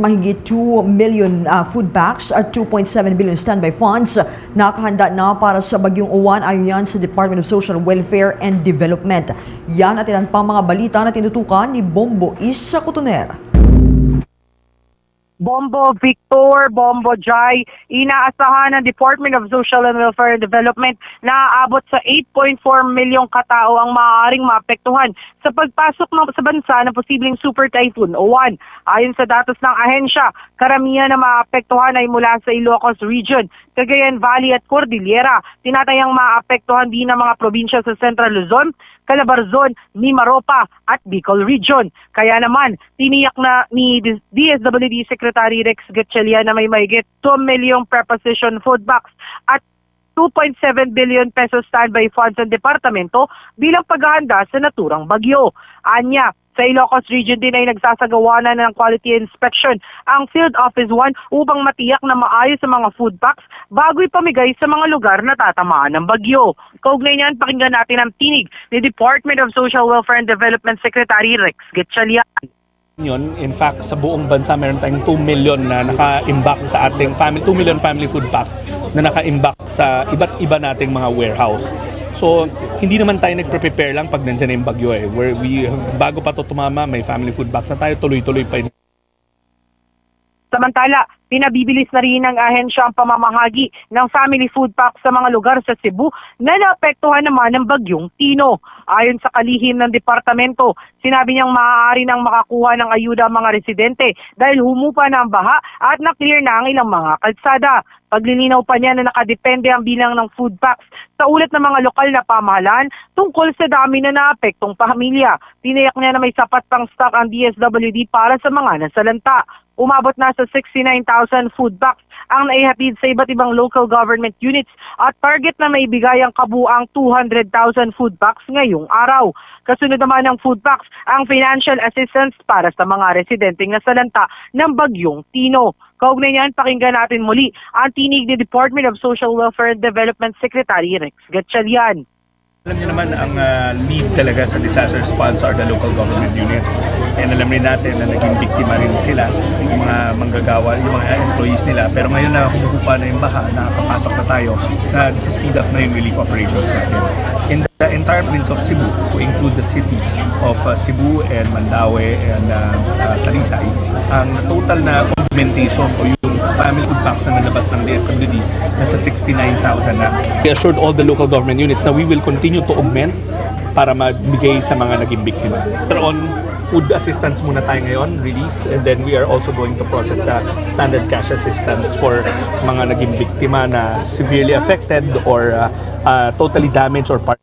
Mahigit 2 million uh, food packs at 2.7 billion standby funds nakahanda na para sa bagyong uwan ayon yan sa Department of Social Welfare and Development. Yan at ilan pang mga balita na tinutukan ni Bombo Isa Cotoner. Bombo Victor, Bombo Jai, inaasahan ng Department of Social and Welfare and Development na aabot sa 8.4 milyong katao ang maaaring maapektuhan sa pagpasok ng sa bansa ng posibleng super typhoon o one. Ayon sa datos ng ahensya, karamihan na maapektuhan ay mula sa Ilocos Region, Cagayan Valley at Cordillera. Tinatayang maapektuhan din ang mga probinsya sa Central Luzon, Calabarzon, Mimaropa at Bicol Region. Kaya naman, tiniyak na ni DSWD Secretary Rex Gatchalian na may mahigit 2 milyong preposition food box at 2.7 billion pesos standby funds ng departamento bilang paghahanda sa naturang bagyo. Anya, sa Ilocos Region din ay nagsasagawa na ng quality inspection ang Field Office 1 upang matiyak na maayos ang mga food packs bago ipamigay sa mga lugar na tatamaan ng bagyo. Kaugnay niyan, pakinggan natin ang tinig ni Department of Social Welfare and Development Secretary Rex Gatchalian. Yun, in fact, sa buong bansa meron tayong 2 million na naka-imbak sa ating family, 2 million family food packs na naka-imbak sa iba't iba nating mga warehouse. So, hindi naman tayo nagpre-prepare lang pag nandiyan na yung bagyo eh. Where we, bago pa to tumama, may family food packs na tayo, tuloy-tuloy pa yun. Samantala, pinabibilis na rin ng ahensya ang pamamahagi ng family food pack sa mga lugar sa Cebu na naapektuhan naman ng bagyong Tino. Ayon sa kalihim ng departamento, sinabi niyang maaari nang makakuha ng ayuda ang mga residente dahil humupa na ang baha at na-clear na ang ilang mga kalsada. Paglilinaw pa niya na nakadepende ang bilang ng food packs sa ulat ng mga lokal na pamahalaan tungkol sa dami na naapektong pamilya. Tinayak niya na may sapat pang stock ang DSWD para sa mga nasalanta. Umabot na sa 69,000 food packs ang naihatid sa iba't ibang local government units at target na maibigay ang kabuang 200,000 food packs ngayong araw. Kasunod naman ng food packs ang financial assistance para sa mga residenteng nasalanta ng bagyong Tino. Kaugnay niyan, pakinggan natin muli ang tinig ni Department of Social Welfare and Development Secretary Rex Gatchalian. Alam niyo naman ang ah, lead talaga sa disaster response are the local government units. And alam rin natin na naging biktima rin sila, yung mga manggagawa, yung mga employees nila. Pero ngayon na humuhupa na yung baha, nakakapasok na tayo, nag-speed up na yung relief operations natin. In the entire province of Cebu, to include the city of ah, Cebu and Mandaue and ah, ah, Talisay, ang total na augmentation o family food packs na nalabas ng DSWD nasa 69,000 na. We assured all the local government units na we will continue to augment para magbigay sa mga naging biktima. Pero on food assistance muna tayo ngayon, relief, and then we are also going to process the standard cash assistance for mga naging biktima na severely affected or uh, uh, totally damaged or part